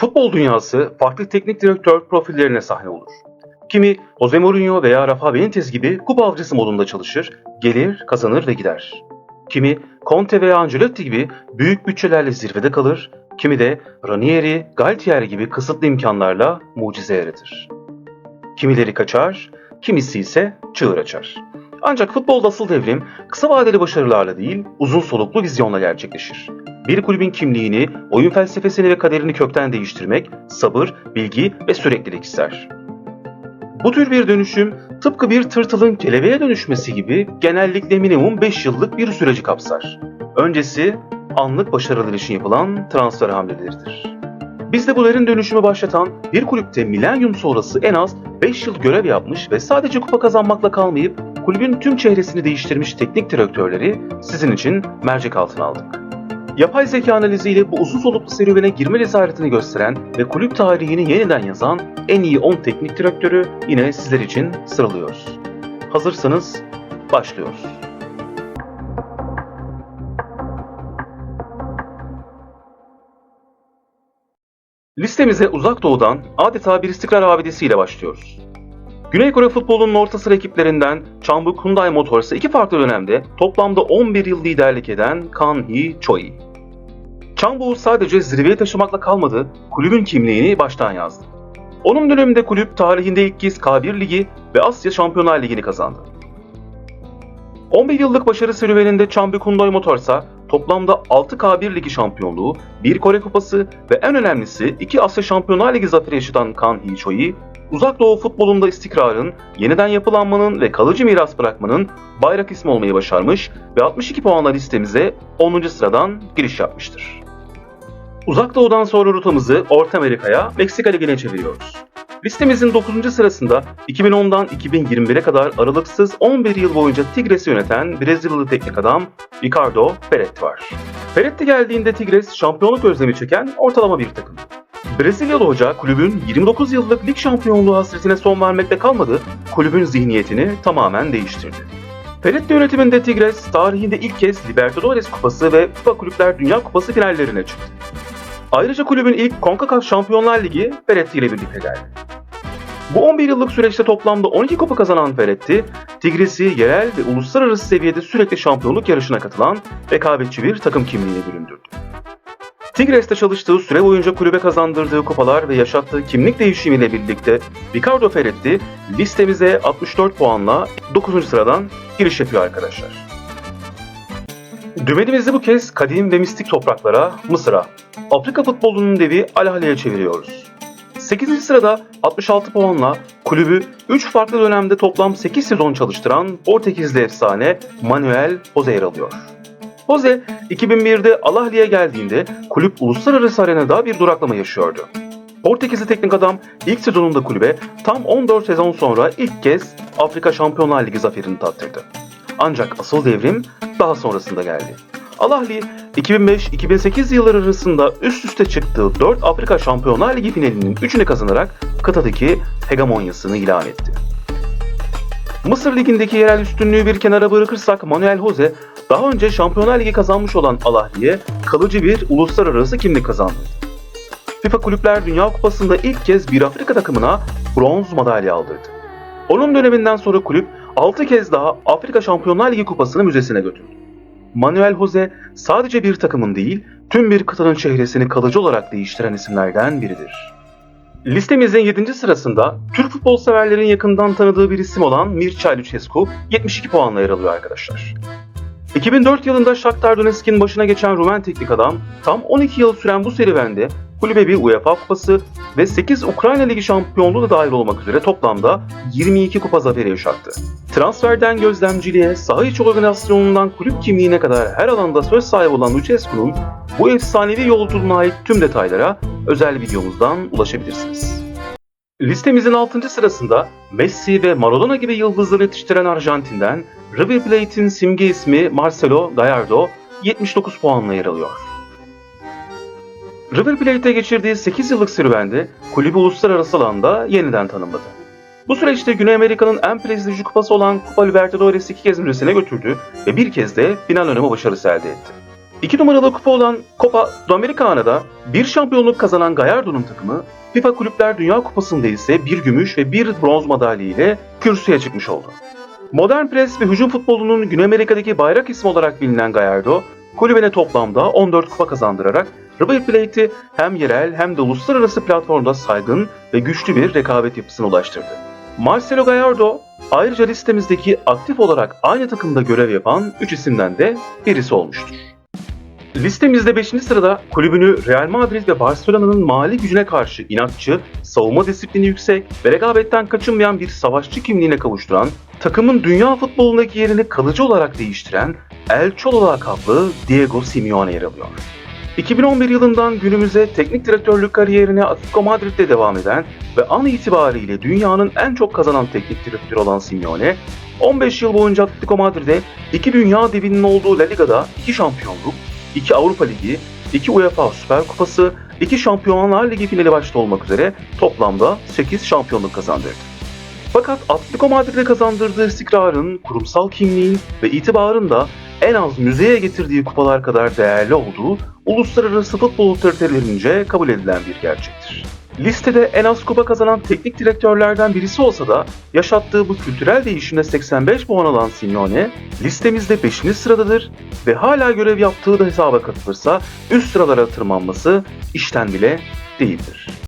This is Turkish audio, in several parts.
Futbol dünyası farklı teknik direktör profillerine sahne olur. Kimi Jose Mourinho veya Rafa Benitez gibi kupa avcısı modunda çalışır, gelir, kazanır ve gider. Kimi Conte veya Ancelotti gibi büyük bütçelerle zirvede kalır, kimi de Ranieri, Galtieri gibi kısıtlı imkanlarla mucize yaratır. Kimileri kaçar, kimisi ise çığır açar. Ancak futbolda asıl devrim kısa vadeli başarılarla değil, uzun soluklu vizyonla gerçekleşir. Bir kulübün kimliğini, oyun felsefesini ve kaderini kökten değiştirmek sabır, bilgi ve süreklilik ister. Bu tür bir dönüşüm tıpkı bir tırtılın kelebeğe dönüşmesi gibi genellikle minimum 5 yıllık bir süreci kapsar. Öncesi anlık başarılar için yapılan transfer hamleleridir. Bizde bunların dönüşümü başlatan bir kulüpte milenyum sonrası en az 5 yıl görev yapmış ve sadece kupa kazanmakla kalmayıp kulübün tüm çehresini değiştirmiş teknik direktörleri sizin için mercek altına aldık. Yapay zeka analiziyle bu uzun soluklu serüvene girme cesaretini gösteren ve kulüp tarihini yeniden yazan en iyi 10 teknik direktörü yine sizler için sıralıyoruz. Hazırsanız başlıyoruz. Listemize uzak doğudan adeta bir istikrar abidesiyle başlıyoruz. Güney Kore futbolunun orta sıra ekiplerinden Changbuk Hyundai Motors'a iki farklı dönemde toplamda 11 yıl liderlik eden Kan Hee Choi. Changbuk'u sadece zirveye taşımakla kalmadı, kulübün kimliğini baştan yazdı. Onun döneminde kulüp tarihinde ilk kez K1 Ligi ve Asya Şampiyonlar Ligi'ni kazandı. 11 yıllık başarı serüveninde Changbuk Hyundai Motors'a toplamda 6 K1 Ligi şampiyonluğu, 1 Kore Kupası ve en önemlisi 2 Asya Şampiyonlar Ligi zaferi yaşatan Kan Hee Choi'yi Uzak Doğu futbolunda istikrarın, yeniden yapılanmanın ve kalıcı miras bırakmanın bayrak ismi olmayı başarmış ve 62 puanla listemize 10. sıradan giriş yapmıştır. Uzak Doğu'dan sonra rotamızı Orta Amerika'ya, Meksika Ligi'ne çeviriyoruz. Listemizin 9. sırasında 2010'dan 2021'e kadar aralıksız 11 yıl boyunca Tigres'i yöneten Brezilyalı teknik adam Ricardo Peretti var. Peretti geldiğinde Tigres şampiyonluk özlemi çeken ortalama bir takım. Brezilyalı hoca kulübün 29 yıllık lig şampiyonluğu hasretine son vermekle kalmadı, kulübün zihniyetini tamamen değiştirdi. Peretti yönetiminde Tigres tarihinde ilk kez Libertadores Kupası ve FIFA Kulüpler Dünya Kupası finallerine çıktı. Ayrıca kulübün ilk CONCACAF Şampiyonlar Ligi Peretti ile birlikte geldi. Bu 11 yıllık süreçte toplamda 12 kupa kazanan Peretti, Tigres'i yerel ve uluslararası seviyede sürekli şampiyonluk yarışına katılan rekabetçi bir takım kimliğine büründürdü. Tigres'te çalıştığı süre boyunca kulübe kazandırdığı kupalar ve yaşattığı kimlik değişimiyle birlikte Ricardo Ferretti listemize 64 puanla 9. sıradan giriş yapıyor arkadaşlar. Dümenimizi bu kez kadim ve mistik topraklara, Mısır'a, Afrika futbolunun devi Al Ahly'e çeviriyoruz. 8. sırada 66 puanla kulübü 3 farklı dönemde toplam 8 sezon çalıştıran Portekizli efsane Manuel Jose yer alıyor. Jose 2001'de Al Ahly'e geldiğinde kulüp uluslararası arenada bir duraklama yaşıyordu. Portekizli teknik adam ilk sezonunda kulübe tam 14 sezon sonra ilk kez Afrika Şampiyonlar Ligi zaferini tattırdı. Ancak asıl devrim daha sonrasında geldi. Al Ahly 2005-2008 yılları arasında üst üste çıktığı 4 Afrika Şampiyonlar Ligi finalinin 3'ünü kazanarak kıtadaki hegemonyasını ilan etti. Mısır Ligi'ndeki yerel üstünlüğü bir kenara bırakırsak Manuel Jose daha önce Şampiyonlar Ligi kazanmış olan Al Ahly'ye kalıcı bir uluslararası kimlik kazandırdı. FIFA Kulüpler Dünya Kupası'nda ilk kez bir Afrika takımına bronz madalya aldırdı. Onun döneminden sonra kulüp 6 kez daha Afrika Şampiyonlar Ligi kupasını müzesine götürdü. Manuel Jose sadece bir takımın değil, tüm bir kıtanın çehresini kalıcı olarak değiştiren isimlerden biridir. Listemizin 7. sırasında Türk futbol severlerin yakından tanıdığı bir isim olan Mircea Lucescu 72 puanla yer alıyor arkadaşlar. 2004 yılında Shakhtar Donetsk'in başına geçen Rumen teknik adam tam 12 yıl süren bu serüvende kulübe bir UEFA kupası ve 8 Ukrayna Ligi şampiyonluğu da dahil olmak üzere toplamda 22 kupa zaferi yaşattı. Transferden gözlemciliğe, saha içi organizasyonundan kulüp kimliğine kadar her alanda söz sahibi olan Lucescu'nun bu efsanevi yolculuğuna ait tüm detaylara özel videomuzdan ulaşabilirsiniz. Listemizin 6. sırasında Messi ve Maradona gibi yıldızları yetiştiren Arjantin'den River Plate'in simge ismi Marcelo Gallardo 79 puanla yer alıyor. River Plate'e geçirdiği 8 yıllık serüvende kulübü uluslararası alanda yeniden tanımladı. Bu süreçte Güney Amerika'nın en prestijli kupası olan Copa Libertadores'i iki kez müzesine götürdü ve bir kez de final önemi başarısı elde etti. 2 numaralı kupa olan Copa Sudamericana'da bir şampiyonluk kazanan Gallardo'nun takımı FIFA Kulüpler Dünya Kupası'nda ise bir gümüş ve bir bronz madalya ile kürsüye çıkmış oldu. Modern pres ve hücum futbolunun Güney Amerika'daki bayrak ismi olarak bilinen Gallardo, kulübüne toplamda 14 kupa kazandırarak River Plate'i hem yerel hem de uluslararası platformda saygın ve güçlü bir rekabet yapısına ulaştırdı. Marcelo Gallardo ayrıca listemizdeki aktif olarak aynı takımda görev yapan 3 isimden de birisi olmuştur. Listemizde 5. sırada kulübünü Real Madrid ve Barcelona'nın mali gücüne karşı inatçı, savunma disiplini yüksek ve rekabetten kaçınmayan bir savaşçı kimliğine kavuşturan, takımın dünya futbolundaki yerini kalıcı olarak değiştiren El Cholo lakaplı Diego Simeone yer alıyor. 2011 yılından günümüze teknik direktörlük kariyerine Atletico Madrid'de devam eden ve an itibariyle dünyanın en çok kazanan teknik direktörü olan Simeone, 15 yıl boyunca Atletico Madrid'e iki dünya devinin olduğu La Liga'da 2 şampiyonluk, 2 Avrupa Ligi, 2 UEFA Süper Kupası, 2 Şampiyonlar Ligi finali başta olmak üzere toplamda 8 şampiyonluk kazandırdı. Fakat Atletico Madrid'e kazandırdığı istikrarın, kurumsal kimliğin ve itibarın da en az müzeye getirdiği kupalar kadar değerli olduğu uluslararası futbol otoritelerince kabul edilen bir gerçektir. Listede en az kupa kazanan teknik direktörlerden birisi olsa da yaşattığı bu kültürel değişimde 85 puan alan Simeone listemizde 5. sıradadır ve hala görev yaptığı da hesaba katılırsa üst sıralara tırmanması işten bile değildir.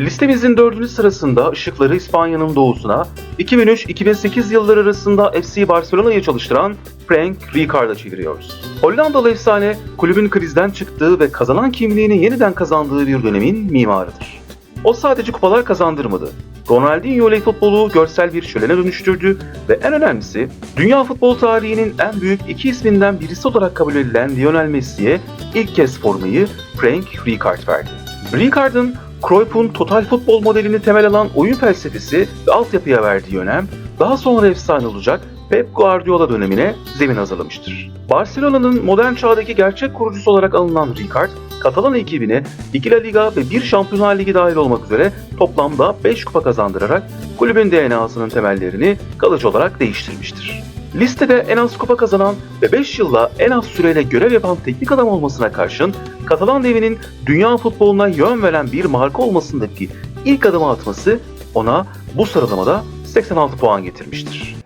Listemizin 4. sırasında ışıkları İspanya'nın doğusuna 2003-2008 yılları arasında FC Barcelona'yı çalıştıran Frank Rijkaard'a çeviriyoruz. Hollandalı efsane kulübün krizden çıktığı ve kazanan kimliğini yeniden kazandığı bir dönemin mimarıdır. O sadece kupalar kazandırmadı. Ronaldinho ile futbolu görsel bir şölene dönüştürdü ve en önemlisi dünya futbol tarihinin en büyük iki isminden birisi olarak kabul edilen Lionel Messi'ye ilk kez formayı Frank Rijkaard verdi. Rijkaard'ın Cruyff'un total futbol modelini temel alan oyun felsefesi ve altyapıya verdiği önem daha sonra efsane olacak Pep Guardiola dönemine zemin hazırlamıştır. Barcelona'nın modern çağdaki gerçek kurucusu olarak alınan Rijkaard, Katalan ekibine 2 La Liga ve 1 Şampiyonlar Ligi dahil olmak üzere toplamda 5 kupa kazandırarak kulübün DNA'sının temellerini kalıcı olarak değiştirmiştir. Listede en az kupa kazanan ve 5 yılda en az süreyle görev yapan teknik adam olmasına karşın Katalan devinin dünya futboluna yön veren bir marka olmasındaki ilk adımı atması ona bu sıralamada 86 puan getirmiştir.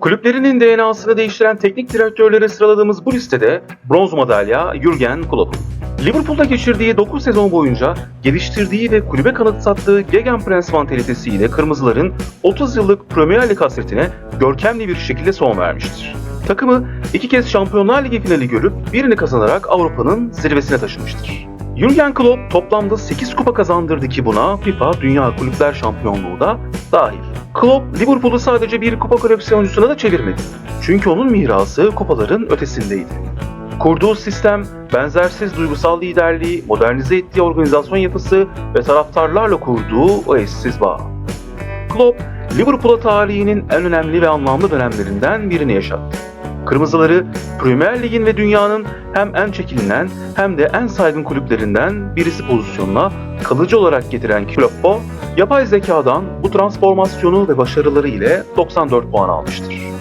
Kulüplerinin DNA'sını değiştiren teknik direktörleri sıraladığımız bu listede bronz madalya Jurgen Klopp'un. Liverpool'da geçirdiği 9 sezon boyunca geliştirdiği ve kulübe kanıt sattığı Gegenpress mantalitesiyle Kırmızıların 30 yıllık Premier Lig hasretine görkemli bir şekilde son vermiştir. Takımı iki kez Şampiyonlar Ligi finali görüp birini kazanarak Avrupa'nın zirvesine taşımıştır. Jurgen Klopp toplamda 8 kupa kazandırdı ki buna FIFA Dünya Kulüpler Şampiyonluğu da dahil. Klopp Liverpool'u sadece bir kupa koleksiyoncusuna da çevirmedi. Çünkü onun mirası kupaların ötesindeydi. Kurduğu sistem, benzersiz duygusal liderliği, modernize ettiği organizasyon yapısı ve taraftarlarla kurduğu o eşsiz bağ. Klopp, Liverpool'a tarihinin en önemli ve anlamlı dönemlerinden birini yaşattı. Kırmızıları Premier Lig'in ve dünyanın hem en çekilinen hem de en saygın kulüplerinden birisi pozisyonuna kalıcı olarak getiren Klopp, yapay zekadan bu transformasyonu ve başarıları ile 94 puan almıştır.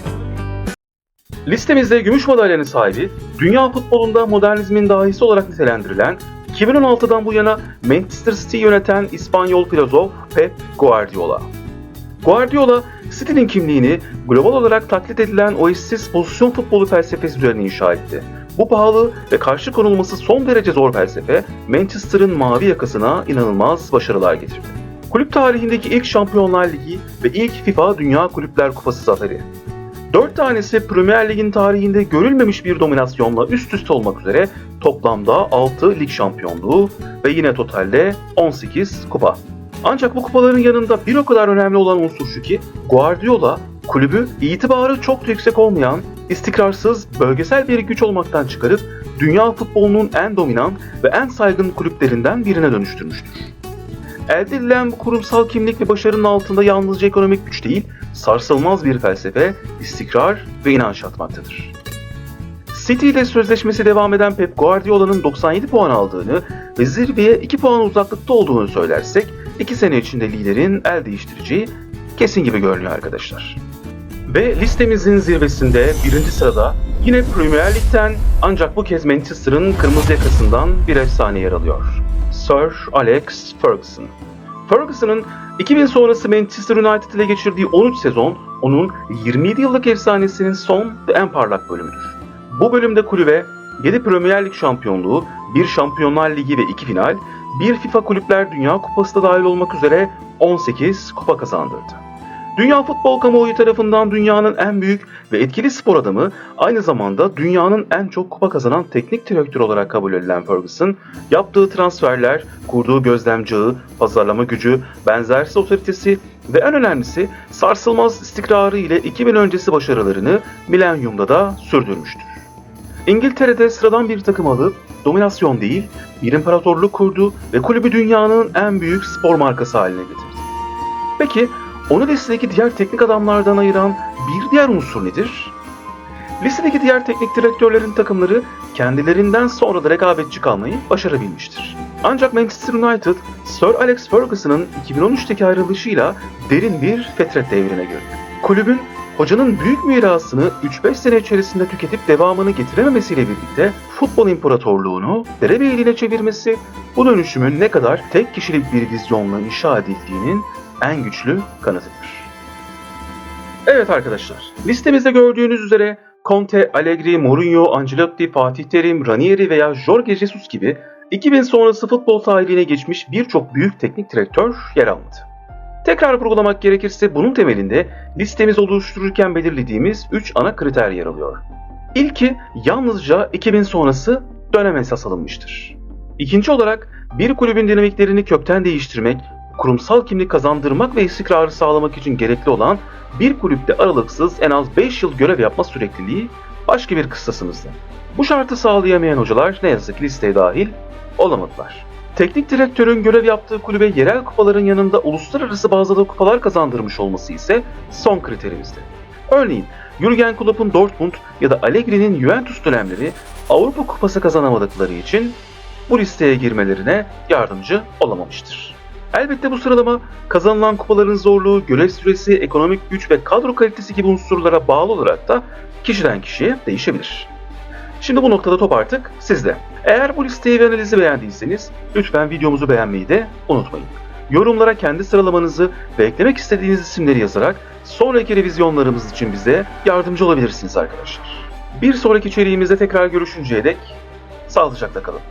Listemizde gümüş madalyanın sahibi, dünya futbolunda modernizmin dahisi olarak nitelendirilen, 2016'dan bu yana Manchester City yöneten İspanyol filozof Pep Guardiola. Guardiola, City'nin kimliğini global olarak taklit edilen o eşsiz pozisyon futbolu felsefesi üzerine inşa etti. Bu pahalı ve karşı konulması son derece zor felsefe, Manchester'ın mavi yakasına inanılmaz başarılar getirdi. Kulüp tarihindeki ilk Şampiyonlar Ligi ve ilk FIFA Dünya Kulüpler Kupası zaferi. 4 tanesi Premier Lig'in tarihinde görülmemiş bir dominasyonla üst üste olmak üzere toplamda 6 lig şampiyonluğu ve yine totalde 18 kupa. Ancak bu kupaların yanında bir o kadar önemli olan unsur şu ki Guardiola kulübü itibarı çok da yüksek olmayan, istikrarsız, bölgesel bir güç olmaktan çıkarıp dünya futbolunun en dominant ve en saygın kulüplerinden birine dönüştürmüştür. Elde edilen bu kurumsal kimlik ve başarının altında yalnızca ekonomik güç değil, sarsılmaz bir felsefe, istikrar ve inanç yatmaktadır. City ile sözleşmesi devam eden Pep Guardiola'nın 97 puan aldığını ve zirveye 2 puan uzaklıkta olduğunu söylersek 2 sene içinde liderin el değiştireceği kesin gibi görünüyor arkadaşlar. Ve listemizin zirvesinde birinci sırada yine Premier Lig'den ancak bu kez Manchester'ın kırmızı yakasından bir efsane yer alıyor. Sir Alex Ferguson. Ferguson'ın 2000 sonrası Manchester United ile geçirdiği 13 sezon onun 27 yıllık efsanesinin son ve en parlak bölümüdür. Bu bölümde kulübe 7 Premier Lig şampiyonluğu, 1 Şampiyonlar Ligi ve 2 final, 1 FIFA Kulüpler Dünya Kupası da dahil olmak üzere 18 kupa kazandırdı. Dünya futbol kamuoyu tarafından dünyanın en büyük ve etkili spor adamı, aynı zamanda dünyanın en çok kupa kazanan teknik direktör olarak kabul edilen Ferguson, yaptığı transferler, kurduğu gözlemci ağı, pazarlama gücü, benzersiz otoritesi ve en önemlisi sarsılmaz istikrarı ile 2000 öncesi başarılarını milenyumda da sürdürmüştür. İngiltere'de sıradan bir takım alıp dominasyon değil, bir imparatorluk kurdu ve kulübü dünyanın en büyük spor markası haline getirdi. Peki onu listedeki diğer teknik adamlardan ayıran bir diğer unsur nedir? Listedeki diğer teknik direktörlerin takımları kendilerinden sonra da rekabetçi kalmayı başarabilmiştir. Ancak Manchester United, Sir Alex Ferguson'ın 2013'teki ayrılışıyla derin bir fetret devrine girdi. Kulübün hocanın büyük mirasını 3-5 sene içerisinde tüketip devamını getirememesiyle birlikte futbol imparatorluğunu derebeyliğine çevirmesi bu dönüşümün ne kadar tek kişilik bir vizyonla inşa edildiğinin en güçlü kanıtıdır. Evet arkadaşlar, listemizde gördüğünüz üzere Conte, Allegri, Mourinho, Ancelotti, Fatih Terim, Ranieri veya Jorge Jesus gibi 2000 sonrası futbol tarihine geçmiş birçok büyük teknik direktör yer almadı. Tekrar vurgulamak gerekirse bunun temelinde listemiz oluştururken belirlediğimiz 3 ana kriter yer alıyor. İlki yalnızca 2000 sonrası dönem esas alınmıştır. İkinci olarak bir kulübün dinamiklerini kökten değiştirmek, kurumsal kimlik kazandırmak ve istikrarı sağlamak için gerekli olan bir kulüpte aralıksız en az 5 yıl görev yapma sürekliliği başka bir kıssasımızdı. Bu şartı sağlayamayan hocalar ne yazık ki listeye dahil olamadılar. Teknik direktörün görev yaptığı kulübe yerel kupaların yanında uluslararası bazda kupalar kazandırmış olması ise son kriterimizdi. Örneğin Jurgen Klopp'un Dortmund ya da Allegri'nin Juventus dönemleri Avrupa Kupası kazanamadıkları için bu listeye girmelerine yardımcı olamamıştır. Elbette bu sıralama kazanılan kupaların zorluğu, görev süresi, ekonomik güç ve kadro kalitesi gibi unsurlara bağlı olarak da kişiden kişiye değişebilir. Şimdi bu noktada top artık sizde. Eğer bu listeyi ve analizi beğendiyseniz lütfen videomuzu beğenmeyi de unutmayın. Yorumlara kendi sıralamanızı ve eklemek istediğiniz isimleri yazarak sonraki revizyonlarımız için bize yardımcı olabilirsiniz arkadaşlar. Bir sonraki içeriğimizde tekrar görüşünceye dek sağlıcakla kalın.